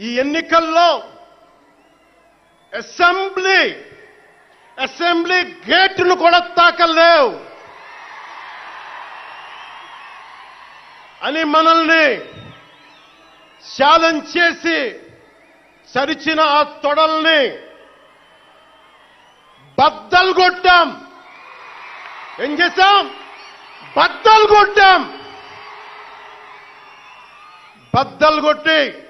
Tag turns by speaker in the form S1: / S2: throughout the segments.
S1: ఈ ఎన్నికల్లో assembly assembly గేట్లు కూడా తాకలేవు. అని మనల్ని ఛాలెంజ్ చేసి చరిచిన ఆ తొడల్ని బద్దలు కొట్టాం. ఏం చేశాం? బద్దలు కొట్టాం. బద్దలు కొట్టి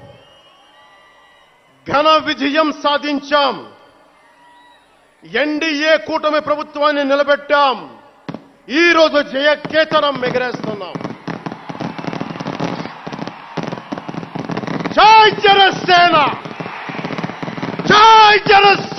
S1: ఘన విజయం సాధించాం ఎన్డీఏ కూటమి ప్రభుత్వాన్ని నిలబెట్టాం. ఈ రోజు జయకేతనం ఎగరేస్తున్నాం. జై జనసేన! జై జై జనసేన!